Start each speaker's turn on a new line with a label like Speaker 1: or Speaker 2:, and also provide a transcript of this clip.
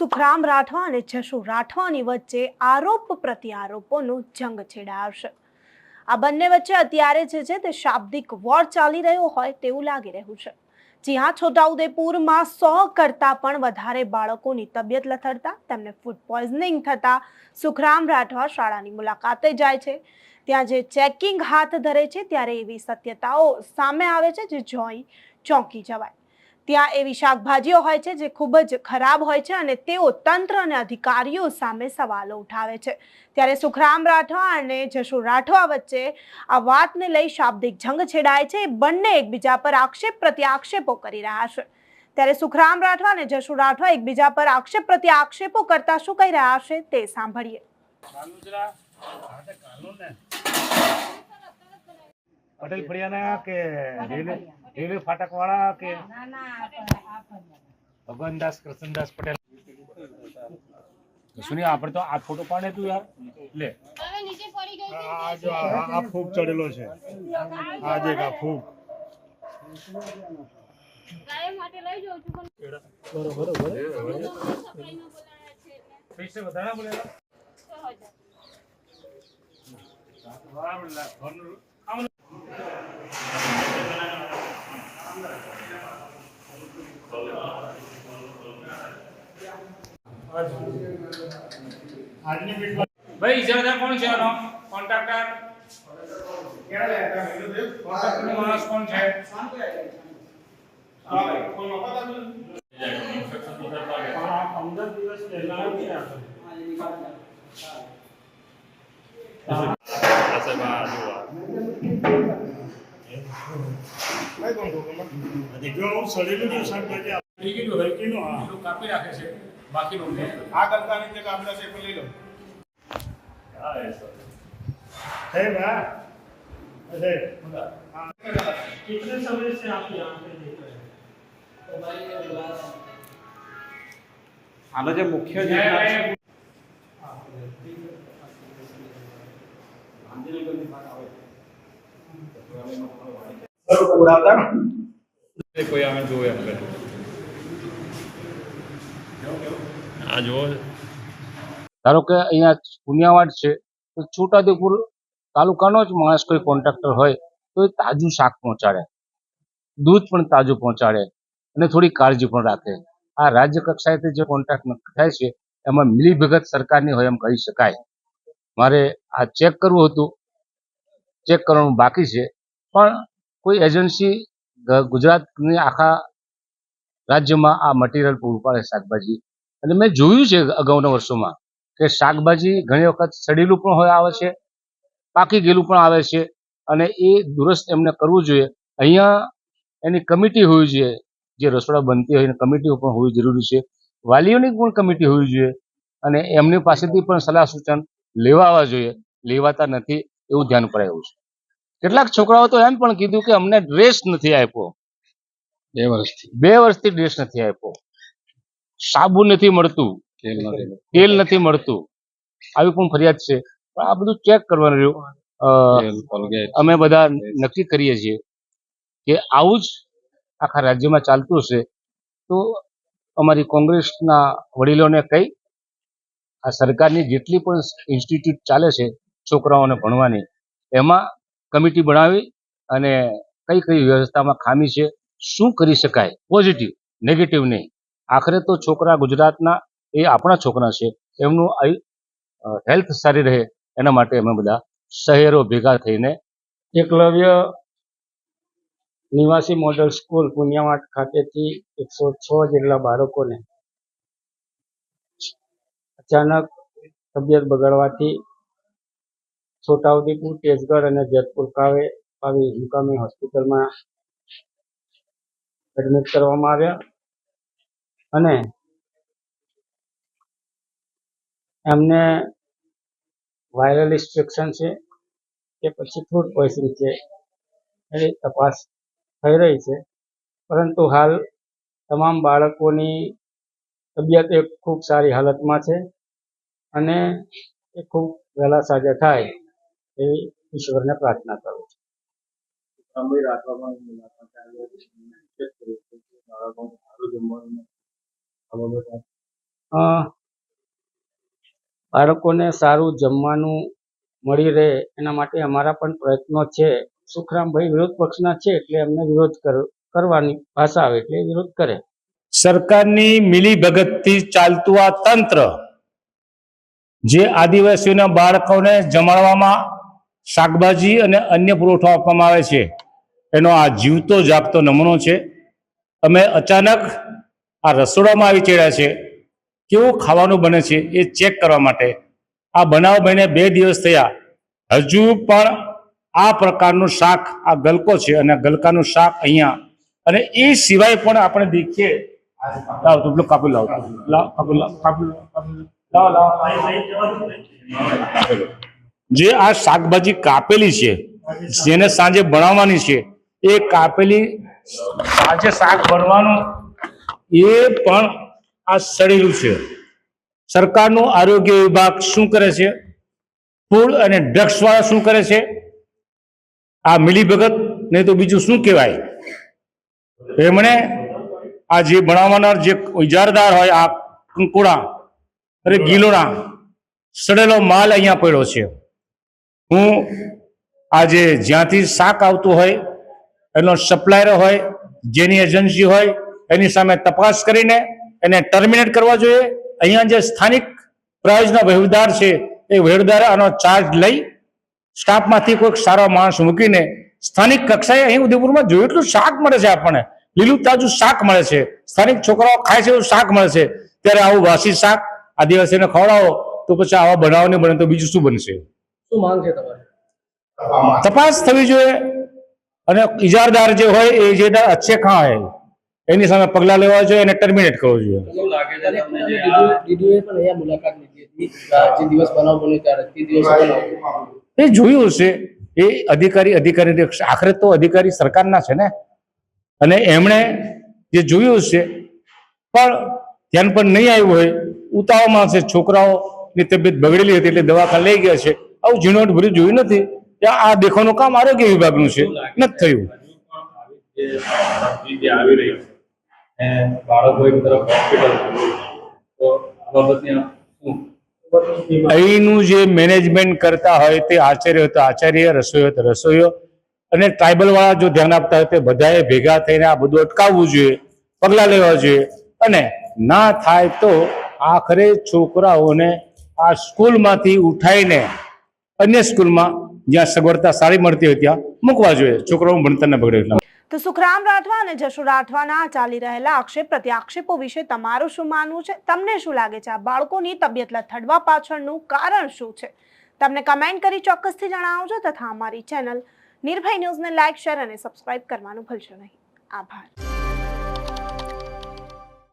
Speaker 1: સુખરામ રાઠવા અને જશુ રાઠવાની વચ્ચે આરોપ પ્રત્યારોપોનો જંગ છેડાવશે. આ બંને વચ્ચે અત્યારે જે છે તે શાબ્દિક વોર ચાલી રહ્યો હોય તેવું લાગી રહ્યું છે. જી હા, છોટાઉદેપુરમાં સો કરતાં પણ વધારે બાળકોની તબિયત લથડતા, તેમને ફૂડ પોઈઝનિંગ થતાં સુખરામ રાઠવા શાળાની મુલાકાતે જાય છે. ત્યાં જે ચેકિંગ હાથ ધરે છે, ત્યારે એવી સત્યતાઓ સામે આવે છે, જે જોઈ ચોંકી જવાય. ત્યાં એવી શાકભાજીઓ હોય છે જે ખૂબ જ ખરાબ હોય છે અને તેઓ તંત્ર અને અધિકારીઓ સામે સવાલો ઉઠાવે છે. ત્યારે સુખરામ રાઠવા અને જશુ રાઠવા વચ્ચે આ વાતને લઈ શાબ્દિક જંગ છેડાય છે. એ બંને એકબીજા પર આક્ષેપ પ્રતિ આક્ષેપો કરી રહ્યા છે. ત્યારે સુખરામ રાઠવા અને જશુ રાઠવા એકબીજા પર આક્ષેપ પ્રતિ આક્ષેપો કરતા શું કહી રહ્યા છે તે સાંભળીએ
Speaker 2: કાનુજરા હા તે કાનૂન ને પટેલ ફળિયાના કે રેલવે રેલવે ફાટક વાળા કે ભગવાનદાસ કૃષ્ણદાસ પટેલ. સુની આપણે તો આ ફોટો પાડે તું યાર. લે.
Speaker 3: હવે નીચે પડી ગઈ હતી
Speaker 4: આ જો આ ફૂગ ચડેલો છે. આ જે આ ફૂગ.
Speaker 2: પૈસે વધારે બોલેલા ભાઈ ઇજારદાર કોણ છે આનો? કોન્ટ્રાક્ટર કોન્ટ્રાક્ટરનો માણસ કોણ છે
Speaker 4: પંદર દિવસ પહેલા જો આવું સડેલું જો શાકભાજી આ
Speaker 2: થઈ ગયું હવે
Speaker 4: કીનું હા
Speaker 2: પેલું કાપી રાખે છે બાકીનું નહીં.
Speaker 4: આ ગલકાની જે કાપડા છે એ લઈ લો है बा अरे हाँ कितने समय से आप यहाँ पे देख रहे हैं
Speaker 5: આનો જે મુખ્ય જે
Speaker 2: જય ભાઈ.
Speaker 6: કોઈ અમે જોવે એમ કરે આ જુઓ.
Speaker 7: ધારો કે અહીંયા પુનિયાવાડ છે તો છોટાઉદેપુર તાલુકાનો જ માણસ કોઈ કોન્ટ્રાક્ટર હોય તો એ તાજું શાક પહોંચાડે દૂધ પણ તાજું પહોંચાડે અને થોડી કાળજી પણ રાખે. આ રાજ્ય કક્ષાએથી જે કોન્ટ્રાક્ટ થાય છે એમાં મિલીભગત સરકારની હોય એમ કહી શકાય. મારે આ ચેક કરવું હતું ચેક કરવાનું બાકી છે પણ કોઈ એજન્સી ગુજરાતની આખા રાજ્યમાં આ મટીરિયલ પૂરું પાડે શાકભાજી. અને મેં જોયું છે અગાઉના વર્ષોમાં કે શાકભાજી ઘણી વખત સડેલું પણ હોય આવે છે, પાકી ગયેલું પણ આવે છે અને એ દુરસ્ત એમને કરવું જોઈએ. અહીંયા એની કમિટી હોવી જોઈએ, જે રસોડા બનતી હોય એની કમિટીઓ પણ હોવી જરૂરી છે. વાલીઓની પણ કમિટી હોવી જોઈએ અને એમની પાસેથી પણ સલાહ સૂચન લેવાવા જોઈએ. લેવાતા નથી એવું ધ્યાન પડાયું છે. કેટલાક છોકરાઓ તો એમ પણ કીધું કે અમને ડ્રેસ નથી આપ્યો.
Speaker 6: બે વર્ષથી.
Speaker 7: બે વર્ષથી ડ્રેસ નથી આપ્યો. સાબુ નથી મળતું.
Speaker 6: તેલ નથી
Speaker 7: મળતું. આવી પણ ફરિયાદ છે. પણ આ બધું ચેક કરવાનું રહ્યું. અમે બધા નક્કી કરીએ છીએ કે આવું જ આખા રાજ્યમાં ચાલતું હશે તો અમારી કોંગ્રેસના વડીલોને કહી આ સરકારની જેટલી પણ ઇન્સ્ટિટ્યૂટ ચાલે છે છોકરાઓને ભણવાની એમાં કમિટી બનાવી અને કઈ કઈ વ્યવસ્થામાં ખામી છે, શું કરી શકાય? પોઝિટિવ નેગેટિવ નહીં. આખરે તો છોકરા ગુજરાતના, એ આપણા છોકરા છે. એમનું હેલ્થ સારી રહે એના માટે અમે બધા શહેરો ભેગા થઈને
Speaker 8: એકલવ્ય નિવાસી મોડલ સ્કૂલ પુનિયાવાડ ખાતેથી એકસો છ જેટલા બાળકોને અચાનક તબિયત બગડવાથી છોટાઉદેપુર તેજગઢ અને જેતપુર ખાતે આવી મુકામી હોસ્પિટલમાં એડમિટ કરવામાં આવ્યા અને એમને વાયરલ ઇન્સ્ટ્રક્શન છે કે પછી ફૂડ પોઈઝન છે એની તપાસ થઈ રહી છે. પરંતુ હાલ તમામ બાળકોની તબિયત એ ખૂબ સારી હાલતમાં છે અને એ ખૂબ વહેલા સાજા થાય. એવી ઈશ્વરને પ્રાર્થના કરું છું.
Speaker 5: સમય રાખવામાં મુલાકાત બાળકોને સારું જમવાનું આ બાબત આપ
Speaker 8: અ, બાળકોને સારું જમવાનું મળી રહે એના માટે અમારા પણ પ્રયત્નો છે. સુખરામભાઈ વિરોધ પક્ષના છે એટલે એમને વિરોધ કરવાની ભાષા આવે એટલે વિરોધ કરે.
Speaker 7: સરકારની મિલી ભગતથી ચાલતું આ તંત્ર જે આદિવાસીઓના બાળકોને જમાડવામાં શાકભાજી અને અન્ય પુરવઠો આપવામાં આવે છે. એનો આ જીવતો જાગતો નમૂનો છે. અમે અચાનક આ રસોડામાં આવી ચડ્યા છે. કેવું ખાવાનું બને છે એ ચેક કરવા માટે. આ બનાવ બને બે દિવસ થયા. હજુ પણ આ પ્રકારનું શાક આ ગલકો છે અને ગલકાનું શાક અહીંયા. અને એ સિવાય પણ આપણે દેખીએ. લાવ તું પેલું કાપી લાવ. કાપી લાવ કાપી લાવ, કાપી લાવ. લાવ લાવ જે આ શાકભાજી કાપેલી છે, જેને સાંજે બનાવવાની છે, એ કાપેલી સાંજે શાક ભરવાનું એ પણ આ સડેલું છે. સરકારનું આરોગ્ય વિભાગ શું કરે છે? ફૂડ અને ડ્રગ્સ વાળા શું કરે છે? આ મિલીભગત નહીં તો બીજું શું કહેવાય? એમણે આ જે બનાવનાર જે ઇજારદાર હોય, આ કંકુડા, અરે ગીલોડા, સડેલો માલ અહીંયા પડ્યો છે. હું આજે જ્યાંથી શાક આવતું હોય, એનો સપ્લાયર હોય, જેની એજન્સી હોય, એની સામે તપાસ કરીને એને ટર્મિનેટ કરવા જોઈએ. અહીંયા જે સ્થાનિક પ્રાયોજના વહીવટદાર છે, એ વહીવટદારે આનો ચાર્જ લઈ સ્ટાફમાંથી કોઈક સારો માણસ મૂકીને સ્થાનિક કક્ષાએ અહીં ઉદયપુરમાં જોયું એટલું શાક મળે છે આપણને. લીલું તાજું શાક મળે છે. સ્થાનિક છોકરાઓ ખાય છે એવું શાક મળે છે. ત્યારે આવું વાસી શાક આદિવાસીને ખવડાવો, તો પછી આવા બનાવો નહીં બને તો બીજું શું બનશે?
Speaker 9: શું માંગ છે તમારી?
Speaker 7: તપાસ થવી જોઈએ અને ઇજારદાર જે હોય એ જે અચ્છે ખાં હોય એની સામે પગલાં લેવા જોઈએ અને ટર્મિનેટ કરવો જોઈએ.
Speaker 9: શું લાગે છે તમને? ડીડીઓએ પણ અહીંયા મુલાકાત લીધી હતી. જે દિવસ બનાવ બન્યો ત્યારે તે દિવસે
Speaker 7: એ જોયું હશે. એ અધિકારી અધિકારી આખરે તો અધિકારી સરકારના છે ને? અને એમણે જે જોયું હશે પણ ધ્યાન પણ નહીં આવ્યું હોય. ઉતાવળમાં છે છોકરાઓની તબિયત બગડેલી હતી એટલે દવાખાને લઈ ગયા છે. આવું ઝીણવટ ભર્યું જોયું નથી. કે આ દેખાવાનું કામ આરોગ્ય વિભાગનું છે. નથી થયું. અહીંનું જે મેનેજમેન્ટ કરતા હોય તે આચાર્ય હોય તો આચાર્ય રસોઈ હોય તો રસોઈઓ. અને ટ્રાઇબલ વાળા જો ધ્યાન આપતા હોય તે બધાએ ભેગા થઈને આ બધું અટકાવવું જોઈએ પગલાં લેવા જોઈએ. અને ના થાય તો આખરે છોકરાઓને આ સ્કૂલમાંથી ઉઠાઈને અન્ય સ્કૂલમાં જ્યાં સગવડતા સારી મળતી હોય ત્યાં મૂકવા જોઈએ. છોકરાઓ ભણતર બગડે
Speaker 1: તો સુખરામ રાઠવા અને જશુ રાઠવાના ચાલી રહેલા આક્ષેપ, પ્રત્યાક્ષેપો વિશે તમારું શું માનવું છે? તમને શું લાગે છે? આ બાળકોની તબિયત લથડવા પાછળનું કારણ શું છે? તમને કમેન્ટ કરી ચોક્કસથી જણાવજો તથા અમારી ચેનલ નિર્ભય ન્યૂઝને લાઇક શેર અને સબસ્ક્રાઇબ કરવાનું ભૂલશો નહીં. આભાર.